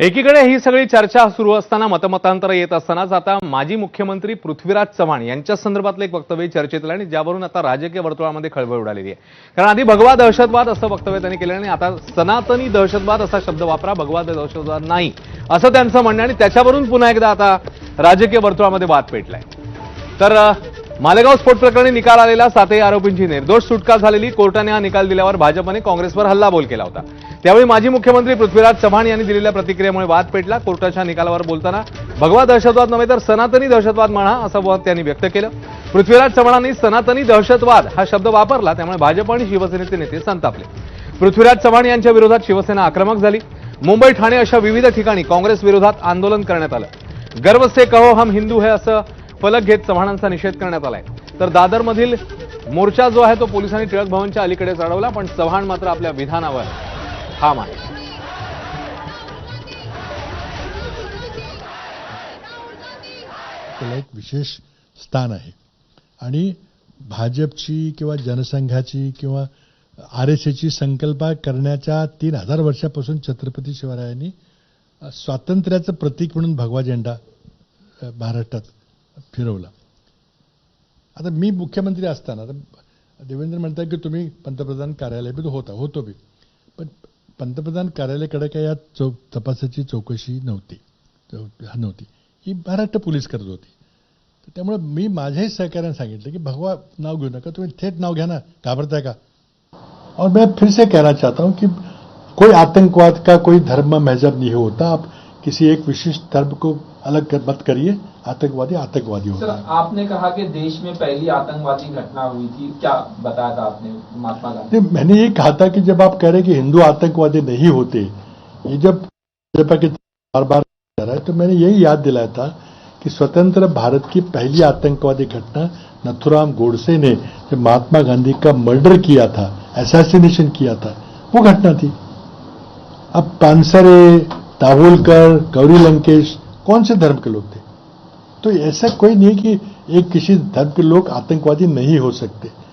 एकीकडे ही सगळी चर्चा सुरू असताना मतमतांतर येत असतानाच आता माजी मुख्यमंत्री पृथ्वीराज चव्हाण यांच्या संदर्भातलं एक वक्तव्य चर्चेत आणि ज्यावरून आता राजकीय वर्तुळामध्ये खळबळ उडालेली आहे. कारण आधी भगवा दहशतवाद असं वक्तव्य त्यांनी केलं आणि आता सनातनी दहशतवाद असा शब्द वापरा भगवा दहशतवाद नाही असं त्यांचं म्हणणं आणि त्याच्यावरून पुन्हा एकदा आता राजकीय वर्तुळामध्ये वाद पेटलाय. तर मालेगाव स्फोट प्रकरणी निकाल आलेला सातही आरोपींची निर्दोष सुटका झालेली कोर्टाने हा निकाल दिल्यावर भाजपने काँग्रेसवर हल्लाबोल केला होता. त्यावेळी माजी मुख्यमंत्री पृथ्वीराज चव्हाण यांनी दिलेल्या प्रतिक्रियेमुळे वाद पेटला. कोर्टाच्या निकालावर बोलताना भगवा दहशतवाद नव्हे तर सनातनी दहशतवाद म्हणा असं मत त्यांनी व्यक्त केलं. पृथ्वीराज चव्हाणांनी सनातनी दहशतवाद हा शब्द वापरला त्यामुळे भाजप आणि शिवसेनेचे नेते संतापले. पृथ्वीराज चव्हाण यांच्या विरोधात शिवसेना आक्रमक झाली. मुंबई ठाणे अशा विविध ठिकाणी काँग्रेस विरोधात आंदोलन करण्यात आलं. गर्व से कहो हम हिंदू है असं फलक घेत चव्हाणांचा निषेध करण्यात आलाय. तर दादरमधील मोर्चा जो आहे तो पोलिसांनी टिळक भवनच्या अलीकडे चढवला पण चव्हाण मात्र आपल्या विधानावर ठाम आहे त्याला एक विशेष स्थान आहे. आणि भाजपची किंवा जनसंघाची किंवा आर एस एची संकल्पना करण्याच्या तीन हजार वर्षापासून छत्रपती शिवरायांनी स्वातंत्र्याचं प्रतीक म्हणून भगवा झेंडा महाराष्ट्रात फिरवला. आता मी मुख्यमंत्री असताना आता देवेंद्र म्हणतात की तुम्ही पंतप्रधान कार्यालय बी होता होतो बी. पण पंतप्रधान कार्यालयाकडे काय या चौ, तपासाची चौकशी नव्हती. हा नव्हती. ही महाराष्ट्र पोलीस करत होती. त्यामुळे मी माझ्याही सहकार्याने सांगितलं की, भगवा, नाव घेऊ नका. तुम्ही थेट नाव घ्या ना. घाबरताय का? और मैं फिर से कहना चाहता हूँ कि कोई आतंकवाद का कोई धर्म मज़हब नहीं होता। आप किसी एक विशिष्ट धर्म को अलग कर, मत करिए आतंकवादी आतंकवादी होता है। आपने कहा कि देश में पहली आतंकवादी घटना हुई थी क्या बताया था आपने महात्मा गांधी? मैंने ये कहा था कि जब आप कह रहे कि हिंदू आतंकवादी नहीं होते ये जब भाजपा के बार बार कह रहा है तो मैंने यही याद दिलाया था कि स्वतंत्र भारत की पहली आतंकवादी घटना नथुराम गोडसे ने जब महात्मा गांधी का मर्डर किया था असैसिनेशन किया था वो घटना थी। अब पानसरे दाभोलकर गौरी लंकेश कौन से धर्म के लोग थे? तो ऐसा कोई नहीं है कि एक किसी धर्म के लोग आतंकवादी नहीं हो सकते।